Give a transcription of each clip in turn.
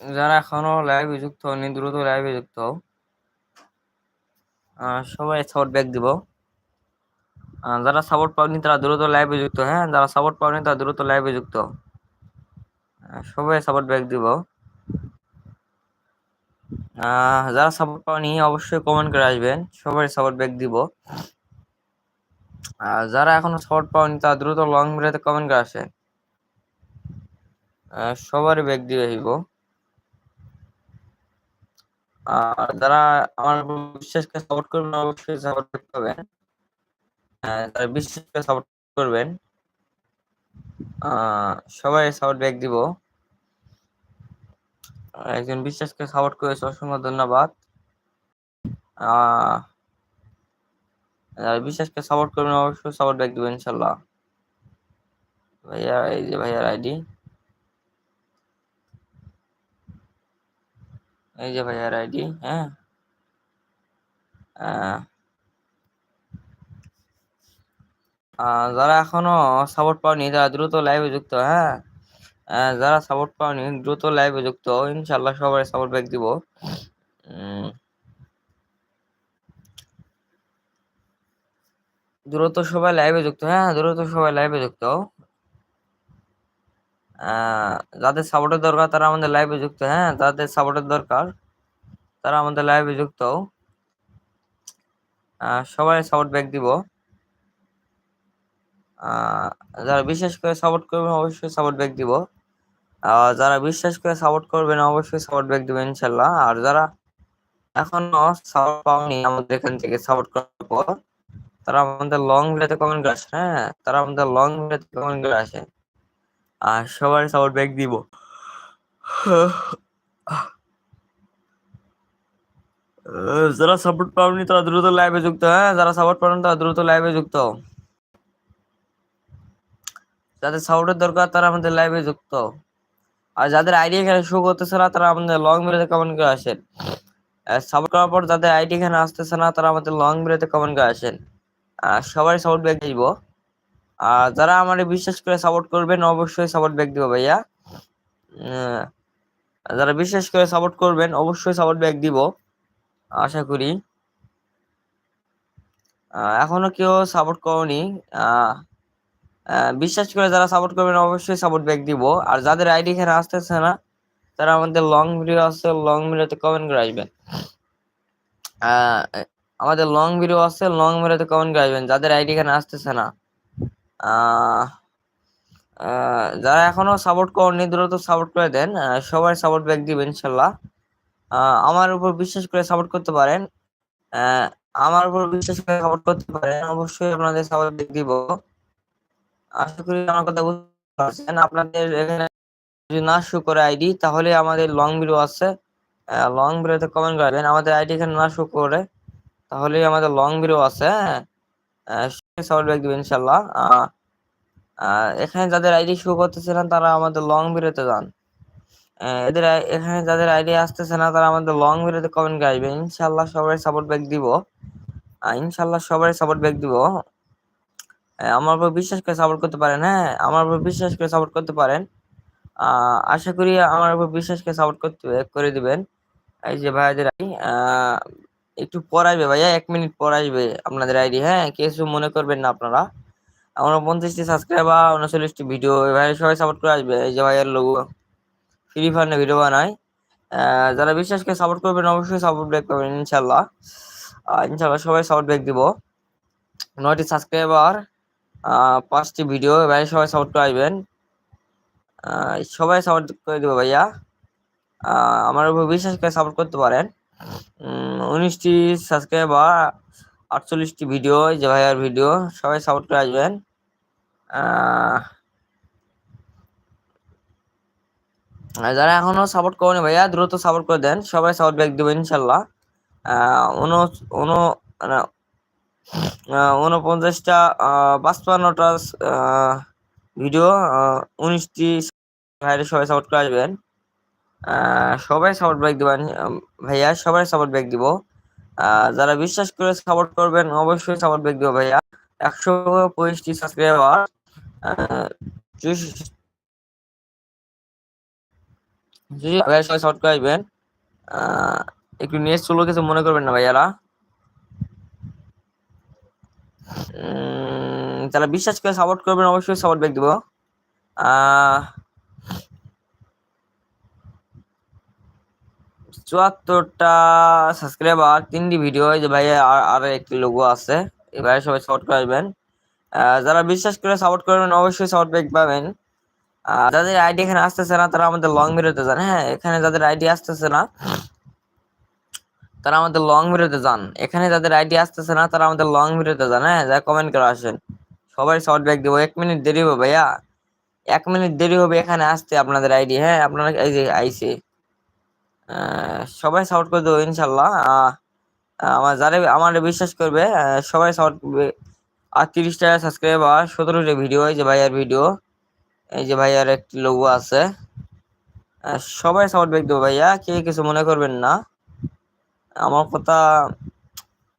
যারা এখনও লাইভে যুক্ত হয়নি, দ্রুত লাইভে যুক্ত হও। সবাই সাপোর্ট ব্যাক দিব। যারা সাপোর্ট পাওনি, তারা দ্রুত লাইভে যুক্ত। হ্যাঁ যারা সাপোর্ট পাওনি, তারা দ্রুত লাইভে যুক্ত। সবাই সাপোর্ট ব্যাক দিব। যারা সাপোর্ট পাওনি, অবশ্যই কমেন্ট করে আসবেন। সবাই সাপোর্ট ব্যাক দিব। যারা এখনও সাপোর্ট পাওনি, তারা দ্রুত লং ভিডিওতে কমেন্ট করে আসেন। সবারই ব্যাক দিয়ে হইব আর যারা আমার বিশ্বাসকে সাপোর্ট করবেন অবশ্যই সাপোর্ট করবেন। আহ, তারা বিশ্বাসকে সাপোর্ট করবেন সবাই সাপোর্ট ব্যাক দিব। একজন বিশ্বাসকে সাপোর্ট করেছে অসংখ্য ধন্যবাদ। যারা বিশ্বাসকে সাপোর্ট করবেন অবশ্যই সাপোর্ট ব্যাক দিবেন ইনশাল্লাহ। ভাইয়া এই যে ভাইয়ার আইডি এই যে ভাইয়ার আইডি হ্যাঁ? যারা এখনও সাপোর্ট পাওনি, তারা দ্রুত লাইভে যুক্ত হ্যাঁ? যারা সাপোর্ট পাওনি, দ্রুত লাইভে যুক্ত ইনশাল্লাহ সবাই সাপোর্ট ব্যাক দিব। দ্রুত সবাই লাইভে যুক্ত হ্যাঁ? দ্রুত সবাই লাইভে যুক্ত। যাদের সাপোর্টের দরকার তারা আমাদের লাইভে যুক্ত হ্যাঁ? যাদের সাপোর্টের দরকার তারা আমাদের লাইভে যুক্ত। সবাই সাপোর্ট ব্যাক দিব। যারা বিশেষ করে সাপোর্ট করবেন অবশ্যই সাপোর্ট ব্যাক দিব। যারা বিশ্বাস করে সাপোর্ট করবেন অবশ্যই সাপোর্ট ব্যাক দিবেন ইনশাল্লাহ আর যারা এখনও সাপোর্ট পাওনি আমাদের এখান থেকে সাপোর্ট করার পর, তারা আমাদের লং ভিডিওতে কমেন্ট করে আসে হ্যাঁ? তারা আমাদের লং ভিডিওতে কমেন্ট করে আসেন। আর সবার সাপোর্ট ব্যাগ দিব। যারা সাপোর্ট পাওনি তারা দ্রুত লাইভে যুক্ত হ্যাঁ? যারা সাপোর্ট পাবেন তারা দ্রুত লাইভে যুক্ত। যাদের সাপোর্টের দরকার তারা আমাদের লাইভে যুক্ত। আর যাদের আইডি এখানে শো করতেছে না, তারা আমাদের লং ভিডিওতে কমেন্ট করে আসেন। সাপোর্ট করার পর যাদের আইডি এখানে আসতেছে না, তারা আমাদের লং ভিডিওতে কমেন্ট করে আসেন। সবাই সাপোর্ট ব্যাগ দিব। আর যারা আমার বিশ্বাস করে সাপোর্ট করবেন, অবশ্যই সাপোর্ট ব্যাক দিব ভাইয়া। যারা বিশ্বাস করে সাপোর্ট করবেন, অবশ্যই সাপোর্ট ব্যাক দিব, আশা করি। এখনও কেউ সাপোর্ট করনি। বিশ্বাস করে যারা সাপোর্ট করবেন, অবশ্যই সাপোর্ট ব্যাক দিব। আর যাদের আইডি এখানে আসতেছে না, তারা আমাদের লং ভিডিও আছে লং ভিডিওতে কমেন্ট করে আসবেন। আমাদের লং ভিডিও আছে লং ভিডিওতে কমেন্ট করে আসবেন। যাদের আইডি এখানে আসতেছে না যারা এখনও সাপোর্ট করেননি দ্রুত সাপোর্ট করে দেন। সবাই সাপোর্ট ব্যাক দিবেন ইনশাল্লাহ। আমার উপর বিশ্বাস করে সাপোর্ট করতে পারেন। আমার উপর বিশ্বাস করে সাপোর্ট করতে পারেন, অবশ্যই আপনাদের সাপোর্ট ব্যাক দিব। আশা করি আমার কথা বুঝতে পারছেন। আপনাদের এখানে যদি না শো করে আইডি তাহলে আমাদের লং ভিডিও আছে। লং ভিডিওতে কমেন্ট করবেন। আমাদের আইডি এখানে না শো করে তাহলে আমাদের লং ভিডিও আছে হ্যাঁ। সাপোর্ট ব্যাক ইনশাল্লাহ এখানে যাদের আইডি শো করতেছে না, তারা আমাদের লং ভিডিওতে যান। এদের এখানে যাদের আইডি আসতেছে না, তারা আমাদের লং ভিডিওতে কমেন্ট আসবে। ইনশাল্লাহ সবাই সাপোর্ট ব্যাক দিব। ইনশাল্লাহ সবাই সাপোর্ট ব্যাক দিব। আমার উপর বিশ্বাস করে সাপোর্ট করতে পারেন হ্যাঁ? আমার উপর বিশ্বাস করে সাপোর্ট করতে পারেন। আশা করি আমার উপর বিশ্বাস করে সাপোর্ট করতে, করে দিবেন। এই যে ভাইদের আইডি একটু আসবে ভাইয়া, এক মিনিট আসবে আপনাদের আইডি হ্যাঁ? কিছু মনে করবেন না আপনারা। আমরা পঞ্চাশটি সাবস্ক্রাইবার উনচল্লিশটি ভিডিও এভাবে সবাই সাপোর্ট করে আসবে, এই যে ভাইয়ের লোগো ফ্রি ফায়ার ভিডিও বানায়। যারা বিশ্বাস করে সাপোর্ট করবেন, অবশ্যই সাপোর্ট ব্যাক করবেন ইনশাল্লাহ ইনশাল্লাহ সবাই সাপোর্ট ব্যাক দিব। নয়টি সাবস্ক্রাইবার পাঁচটি ভিডিও এভাবে সবাই সাপোর্ট করে আসবেন। সবাই সাপোর্ট করে দিব ভাইয়া। আমার উপর বিশ্বাস করে সাপোর্ট করতে পারেন। উনিশটি সাবস্ক্রাইব বা আটচল্লিশটি ভিডিও যে ভাইয়ার ভিডিও সবাই সাপোর্ট করে আসবেন। যারা এখনও সাপোর্ট করেনি ভাইয়া, দ্রুত সাপোর্ট করে দেন, সবাই সাপোর্ট ব্যাক দেবেন ইনশাল্লাহ। উনপঞ্চাশটা পাঁচপান্নটা ভিডিও উনিশটি ভাইয়ের সবাই সাপোর্ট করে আসবেন। সবাই সাপোর্ট ব্যাক দিবেন। ভাইয়া সবাই সাপোর্ট ব্যাক দিব। আহ, যারা বিশ্বাস করে সাপোর্ট করবেন অবশ্যই সাপোর্ট ব্যাক দিব ভাইয়া। একশো পঁয়ত্রিশটি সাবস্ক্রাইবার ভাইয়া সবাই সাপোর্ট করে আসবেন একটু নেট স্লো কিছু মনে করবেন না ভাইয়ারা। যারা বিশ্বাস করে সাপোর্ট করবেন অবশ্যই সাপোর্ট ব্যাক দিব। চুয়াত্তরটা সাবস্ক্রাইবার তিনটি ভিডিও যে ভাই আর একটি লোগো আছে। এবারে সবাই সাপোর্ট করে আসবেন। যারা বিশ্বাস করে সাপোর্ট করবেন, অবশ্যই সাপোর্ট ব্যাক পাবেন। যাদের আইডি এখানে আসতেছে না, তারা আমাদের লং ভিডিওতে যান। হ্যাঁ এখানে যাদের আইডি আসতেছে না, তারা আমাদের লং ভিডিওতে যান। এখানে যাদের আইডি আসতেছে না, তারা আমাদের লং ভিডিওতে যান। হ্যাঁ যা কমেন্ট করে আসেন। সবাই শর্ট ব্যাক দেবো। এক মিনিট দেরি হবে ভাইয়া। এক মিনিট দেরি হবে এখানে আসতে আপনাদের আইডি হ্যাঁ আপনারা এই যে আইসে। সবাই সাপোর্ট করে দেবো ইনশাল্লাহ। আমার যারা আমার বিশ্বাস করবে সবাই সাপোর্ট করবে। আর তিরিশটা সাবস্ক্রাইবার সতেরোটা ভিডিও এই যে ভাইয়ার ভিডিও এই যে ভাইয়ার একটি লোগো আছে। সবাই সাপোর্ট ব্যাক দেবো ভাইয়া কে কিছু মনে করবেন না। আমার কথা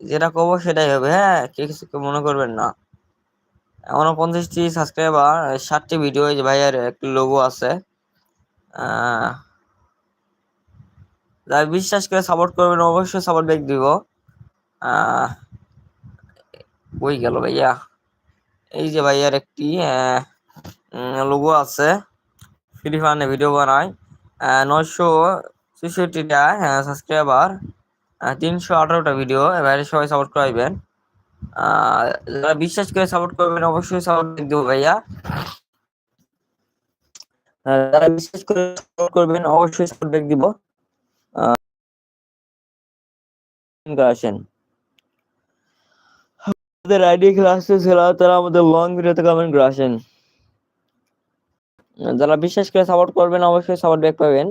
যেটা কব সেটাই হবে হ্যাঁ কে কিছু মনে করবেন না। এমনও পঞ্চাশটি সাবস্ক্রাইবার ষাটটি ভিডিও এই যে ভাইয়ার একটি লোগো আছে। যারা বিশ্বাস করে সাপোর্ট করবেন, অবশ্যই সাপোর্ট ব্যাক দিব। বই গেল ভাইয়া? এই যে ভাইয়ার একটি লোগো আছে। ফ্রি ফায়ারে ভিডিও বানায়। নয়শো ছেষট্টিটা সাবস্ক্রাইবার তিনশো আঠারোটা ভিডিও এবারে সবাই সাপোর্ট করাইবেন। যারা বিশ্বাস করে সাপোর্ট করবেন, অবশ্যই সাপোর্ট দিব ভাইয়া। যারা বিশ্বাস করে সাপোর্ট করবেন, অবশ্যই সাপোর্ট ব্যাক দিব। আসেন। আমাদের আইডি ক্লাসে ছিল তারা আমাদের লং ভিডিওতে কমেন্ট করে আসেন। যারা বিশ্বাস করে সাপোর্ট করবেন, অবশ্যই সাপোর্ট ব্যাক পাবেন।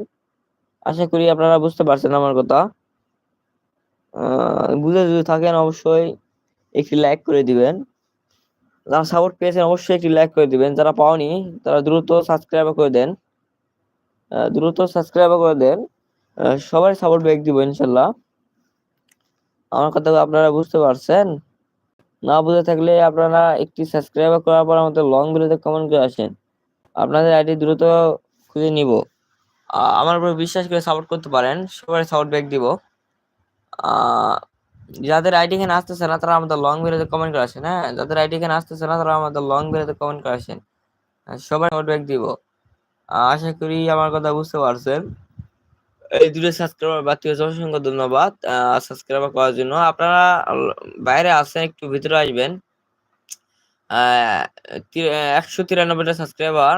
আশা করি আপনারা বুঝতে পারছেন আমার কথা। বুঝে যদি থাকেন অবশ্যই একটি লাইক করে দিবেন। যারা সাপোর্ট পেয়েছেন অবশ্যই একটি লাইক করে দিবেন। যারা পাওনি, তারা দ্রুত সাবস্ক্রাইব করে দেন। দ্রুত সাবস্ক্রাইব করে দেন। সবাই সাপোর্ট ব্যাক দিব ইনশাল্লাহ। আমার কথা আপনারা বুঝতে পারছেন। না বুঝে থাকলে আপনারা একটি সাবস্ক্রাইব করার পর আমাদের লং ভিডিওতে কমেন্ট করে আসেন। আপনাদের আইডি দ্রুত খুঁজে নিব। আমার উপর বিশ্বাস করে সাপোর্ট করতে পারেন সবাই সাপোর্ট ব্যাক দিব। যাদের আইডি এখানে আসতেছে না, তারা আমাদের লং ভিডিওতে কমেন্ট করে আসেন হ্যাঁ? যাদের আইডি এখানে আসতেছে না, তারা আমাদের লং ভিডিওতে কমেন্ট করে আসেন। সবাই সাপোর্ট ব্যাক দিব। আশা করি আমার কথা বুঝতে পারছেন। এই দুটো সাবস্ক্রাইবার বাড়তি হয়েছে অসংখ্য ধন্যবাদ সাবস্ক্রাইবার করার জন্য। আপনারা বাইরে আসেন, একটু ভিতরে আসবেন। একশো তিরানব্বইটা সাবস্ক্রাইবার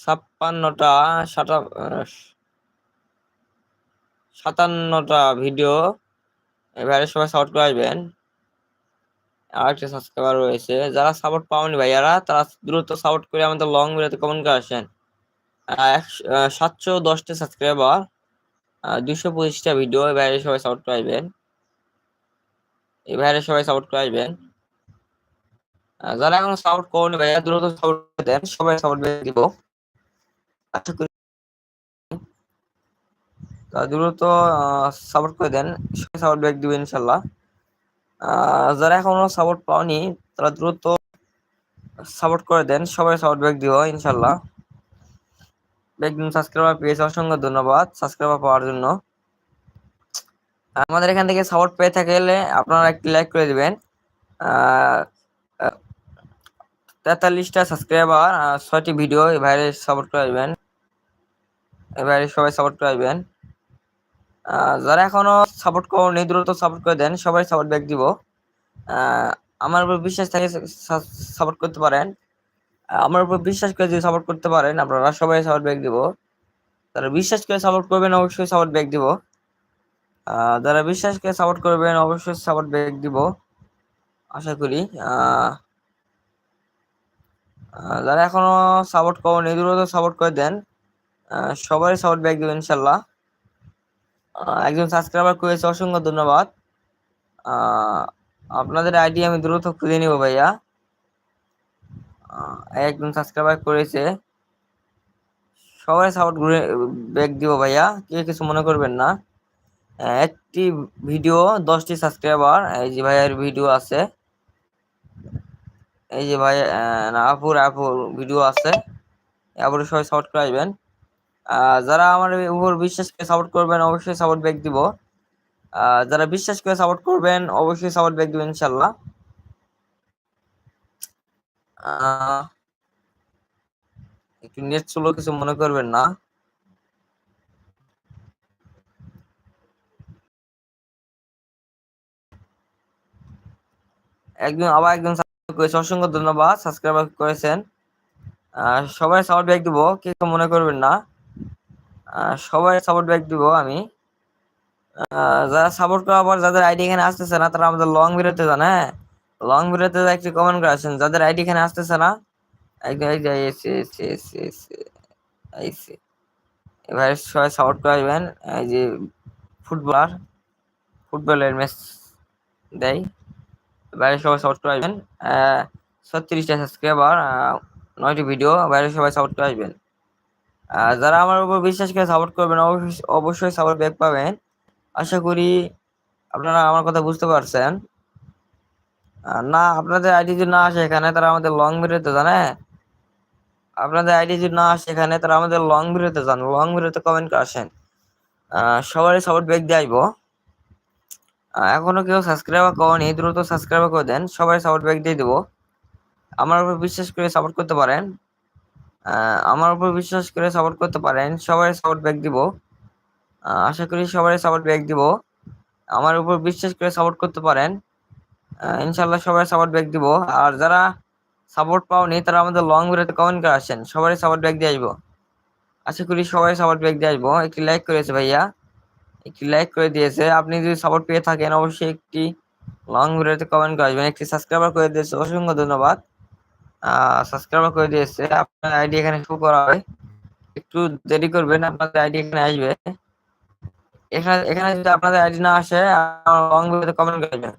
ছাপ্পান্নটা সাতা সাতান্নটা ভিডিও এবারে সবাই সাপোর্ট করে আসবেন। আর একটা সাবস্ক্রাইবার রয়েছে। যারা সাপোর্ট পাওনি ভাইয়ারা, তারা দ্রুত সাপোর্ট করে আমাদের লং ভিডিওতে কমেন্ট করে আসেন। সাতশো দশটা সাবস্ক্রাইবার দুশো পঁচিশটা ভিডিও এবারে সবাই সাপোর্ট করে আসবেন। এবারে সবাই সাপোর্ট করে আসবেন। যারা এখনও সাপোর্ট করেনি ভাইয়া, দ্রুত সাপোর্ট দেন, সবাই সাপোর্ট দিব। আশা করি দ্রুত সাপোর্ট করে দেন, সবাই সাপোর্ট ব্যাক দিবেন ইনশাল্লাহ যারা এখনও সাপোর্ট পাওনি, তারা দ্রুত সাপোর্ট করে দেন, সবাই সাপোর্ট ব্যাক দিব ইনশাল্লাহ একজন সাবস্ক্রাইবার পেয়েছে, অসংখ্য ধন্যবাদ সাবস্ক্রাইবার পাওয়ার জন্য। আমাদের এখান থেকে সাপোর্ট পেয়ে থাকলে আপনারা একটি লাইক করে দিবেন। তেতাল্লিশটা সাবস্ক্রাইবার ছয়টি ভিডিও এবারে সাপোর্ট করে আসবেন এবারে সবাই সাপোর্ট করে আসবেন যারা এখনও সাপোর্ট করেনি, দ্রুত সাপোর্ট করে দেন, সবাই সাপোর্ট ব্যাক দিব। আমার উপর বিশ্বাস থাকে সাপোর্ট করতে পারেন। আমার উপর বিশ্বাস করে যদি সাপোর্ট করতে পারেন আপনারা সবাই সাপোর্ট ব্যাক দিব। তারা বিশ্বাস করে সাপোর্ট করবেন অবশ্যই সাপোর্ট ব্যাক দিব। যারা বিশ্বাস করে সাপোর্ট করবেন অবশ্যই সাপোর্ট ব্যাক দিব। আশা করি যারা এখনও সাপোর্ট করেন দ্রুত সাপোর্ট করে দেন। সবাই সাপোর্ট ব্যাক দেবেন ইনশাল্লাহ একজন সাবস্ক্রাইবার করেছে অসংখ্য ধন্যবাদ। আপনাদের আইডি আমি দ্রুত খুঁজে নিব ভাইয়া। একজন সাবস্ক্রাইবার করেছে। সবাই সাপোর্ট ঘুরে ব্যাক দিব ভাইয়া। কে কিছু মনে করবেন না। একটি ভিডিও দশটি সাবস্ক্রাইবার এই যে ভাইয়ার ভিডিও আছে। এই যে ভাই আপুর আপুর ভিডিও আছে। আপুর সবাই সাপোর্ট করে আসবেন। আহ, যারা আমার উপর বিশ্বাস করে সাপোর্ট করবেন অবশ্যই সাপোর্ট ব্যাক দিব। যারা বিশ্বাস করে সাপোর্ট করবেন অবশ্যই সাপোর্ট ব্যাক দিবেন ইনশাল্লাহ। একটু নেট স্লো কিছু মনে করবেন না। একজন আবার একজন করেছে, অসংখ্য ধন্যবাদ সাবস্ক্রাইব করেছেন। সবাই সাপোর্ট ব্যাক দিব কিছু মনে করবেন না। সবাই সাপোর্ট ব্যাক দিব আমি। যারা সাপোর্ট করার পর যাদের আইডি এখানে আসতেছে না, তারা আমাদের লং যান হ্যাঁ। লং ভিডিওতে একটি কমেন্ট করে আসেন যাদের আইডি এখানে আসতেছে না এবার সবাই সাপোর্ট করে আসবেন, এই যে ফুটবলার ফুটবলের ম্যাচ দেয় বাইরে সবাই সাপোর্ট করে আসবেন ছত্রিশটা সাবস্ক্রাইবার নয়টি ভিডিও বাইরে সবাই সাপোর্ট করে আসবেন। যারা আমার উপর বিশ্বাস করে সাপোর্ট করবেন, অবশ্যই সাপোর্ট ব্যাক পাবেন। আশা করি আপনারা আমার কথা বুঝতে পারছেন। না আপনাদের আইডি যদি না আসে এখানে তারা আমাদের লং ভিডিওতে জানে আপনাদের আইডি যদি না আসে এখানে তারা আমাদের লং ভিডিওতে যান। লং ভিডিওতে কমেন্ট আসেন। সবারই সাপোর্ট ব্যাক দিয়ে আহ, এখনও কেউ সাবস্ক্রাইব করেনি দ্রুত সাবস্ক্রাইব করে দেন। সবাই সাপোর্ট ব্যাক দিয়ে দেবো। আমার উপর বিশ্বাস করে সাপোর্ট করতে পারেন। আমার উপর বিশ্বাস করে সাপোর্ট করতে পারেন। সবাই সাপোর্ট ব্যাক দিব। আশা করি সবাই সাপোর্ট ব্যাক দিব। আমার উপর বিশ্বাস করে সাপোর্ট করতে পারেন। ইনশাল্লাহ সবাই সাপোর্ট ব্যাক দিব। আর যারা সাপোর্ট পাওনি, তারা আমাদের লং ভিডিওতে কমেন্ট করে আসেন। সবাই সাপোর্ট ব্যাক দিয়ে আসব। আশা করি সবাই সাপোর্ট ব্যাক দিয়ে আসব। একটি লাইক করেছে ভাইয়া। একটি লাইক করে দিয়েছে। আপনি যদি সাপোর্ট পেয়ে থাকেন, অবশ্যই একটি লং ভিডিওতে কমেন্ট করে আসবেন। একটি সাবস্ক্রাইবার করে দিয়েছে। অসংখ্য ধন্যবাদ। সাবস্ক্রাইবার করে দিয়েছে। আপনার আইডি এখানে শো করা হয়। একটু দেরি করবেন, আপনাদের আইডি এখানে আসবে। এখানে এখানে যদি আপনাদের আইডি না আসে লং ভিডিওতে কমেন্ট করে আসবেন।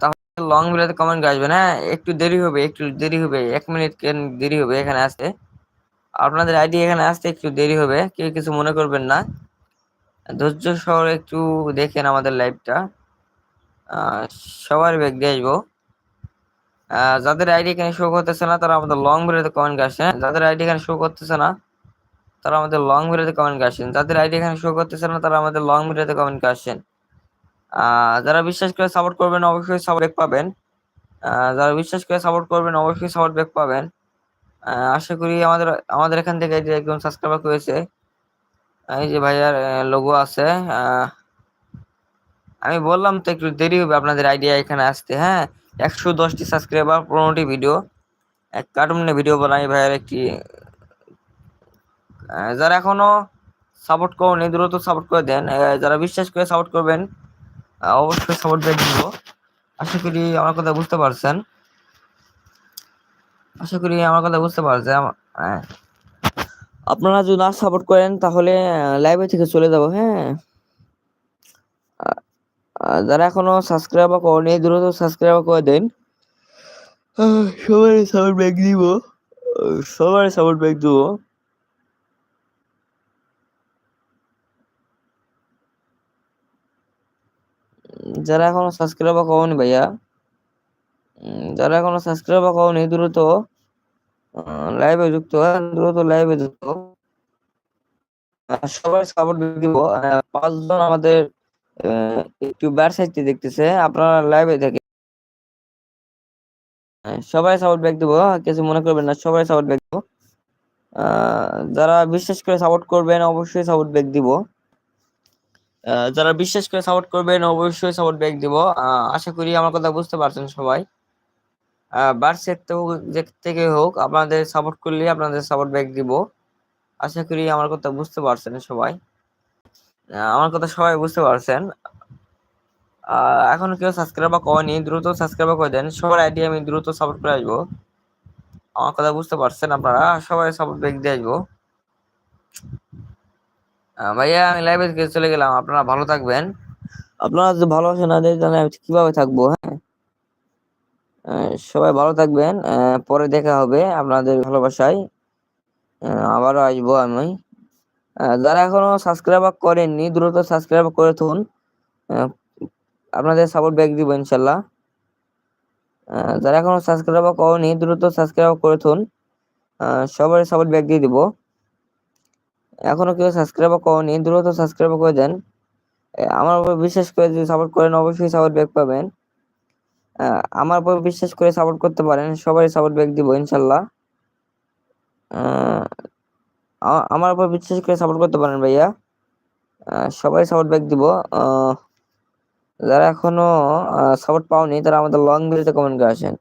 তাহলে লং ভিডিওতে কমেন্ট আসবে হ্যাঁ একটু দেরি হবে একটু দেরি হবে এক মিনিট দেরি হবে এখানে আসতে? আপনাদের আইডি এখানে আসতে একটু দেরি হবে কেউ কিছু মনে করবেন না। ধৈর্য সহ একটু দেখেন আমাদের লাইভটা সবার ব্যাগ দিয়ে আসব। যাদের আইডি এখানে শো করতেছে না তারা আমাদের লং ভিডিওতে কমেন্ট আসেন। যাদের আইডি এখানে শো করতেছে না তারা আমাদের লং ভিডিওতে কমেন্ট আসেন। যাদের আইডি এখানে শো করতেছে না তারা আমাদের লং ভিডিওতে কমেন্ট আহ, যারা বিশ্বাস করে সাপোর্ট করবেন অবশ্যই সাপোর্ট পাবেন। আহ, যারা বিশ্বাস করে সাপোর্ট করবেন অবশ্যই সাপোর্ট ব্যাক পাবেন। আশা করি আমাদের আমাদের এখান থেকে যে একজন সাবস্ক্রাইবার করেছে এই যে ভাইয়ার লোগো আছে। আমি বললাম তো একটু দেরি হবে আপনাদের আইডিয়া এখানে আসতে হ্যাঁ? একশো দশটি সাবস্ক্রাইবার পনেরোটি ভিডিও এক কার্টুনে ভিডিও বানাই ভাইয়ার একটি। যারা এখনও সাপোর্ট করেনি দ্রুত সাপোর্ট করে দেন। যারা বিশ্বাস করে সাপোর্ট করবেন অবশ্যই সাপোর্ট ব্যাক দিব। আশা করি আমার কথা বুঝতে পারছেন। আশা করি আমার কথা বুঝতে পারছেন হ্যাঁ। আপনারা যদি না সাপোর্ট করেন তাহলে লাইভে থেকে চলে যাব হ্যাঁ। আর যারা এখনও সাবস্ক্রাইব করেনি দ্রুত সাবস্ক্রাইব করে দেন। সবাই সাপোর্ট ব্যাক দিব। সবাই সাপোর্ট ব্যাক দিব। যারা এখনও সাবস্ক্রাইব করেনি ভাইয়া যারা এখনও সাবস্ক্রাইব করেনি দ্রুত লাইভে যুক্ত দ্রুত লাইভে যুক্ত। সবাই সাপোর্ট দিব। পাঁচজন আমাদের একটু ব্যাট সাইডটি দেখতেছে আপনারা লাইভে থেকে হ্যাঁ, সবাই সাপোর্ট ব্যাক দিব কিছু মনে করবেন না সবাই সাপোর্ট ব্যাক দিব। যারা বিশ্বাস করে সাপোর্ট করবেন অবশ্যই সাপোর্ট ব্যাক দিব। যারা বিশ্বাস করে সাপোর্ট করবেন, অবশ্যই সাপোর্ট ব্যাক দিব। আশা করি আমার কথা বুঝতে পারছেন সবাই। বার সেট থেকে হোক আপনাদের সাপোর্ট করলে আপনাদের সাপোর্ট ব্যাক দিব। আশা করি আমার কথা বুঝতে পারছেন সবাই। আমার কথা সবাই বুঝতে পারছেন। এখনও কেউ সাবস্ক্রাইব করেনি, দ্রুত সাবস্ক্রাইব করে দেন। সবার আইডি আমি দ্রুত সাপোর্ট করে আসব। আমার কথা বুঝতে পারছেন আপনারা, সবাই সাপোর্ট ব্যাক দিয়ে আসব। ভাইয়া আমি লাইভে চলে গেলাম। আপনারা ভালো থাকবেন। আপনারা যদি ভালোবাসা না দেন তাহলে আমি কীভাবে থাকব হ্যাঁ? সবাই ভালো থাকবেন। পরে দেখা হবে আপনাদের ভালোবাসায়। আবারও আসব আমি। যারা এখনও সাবস্ক্রাইব করেননি দ্রুত সাবস্ক্রাইব করে থুন। আহ, আপনাদের সাপোর্ট ব্যাক দিব ইনশাল্লাহ। যারা এখনও সাবস্ক্রাইব করেনি দ্রুত সাবস্ক্রাইব করে থুন। সবাই সাপোর্ট ব্যাক দিয়ে দিব। এখনও কেউ সাবস্ক্রাইব করেনি, দ্রুত সাবস্ক্রাইব করে দেন। আমার উপর বিশ্বাস করে যদি সাপোর্ট করেন, অবশ্যই সাপোর্ট ব্যাক পাবেন। আমার উপর বিশ্বাস করে সাপোর্ট করতে পারেন সবাই সাপোর্ট ব্যাক দিব, ইনশাল্লাহ। আমার উপর বিশ্বাস করে সাপোর্ট করতে পারেন ভাইয়া। সবাই সাপোর্ট ব্যাক দিব। যারা এখনও সাপোর্ট পাওনি, তারা আমাদের লং ভিডিওতে কমেন্ট করে আসেন।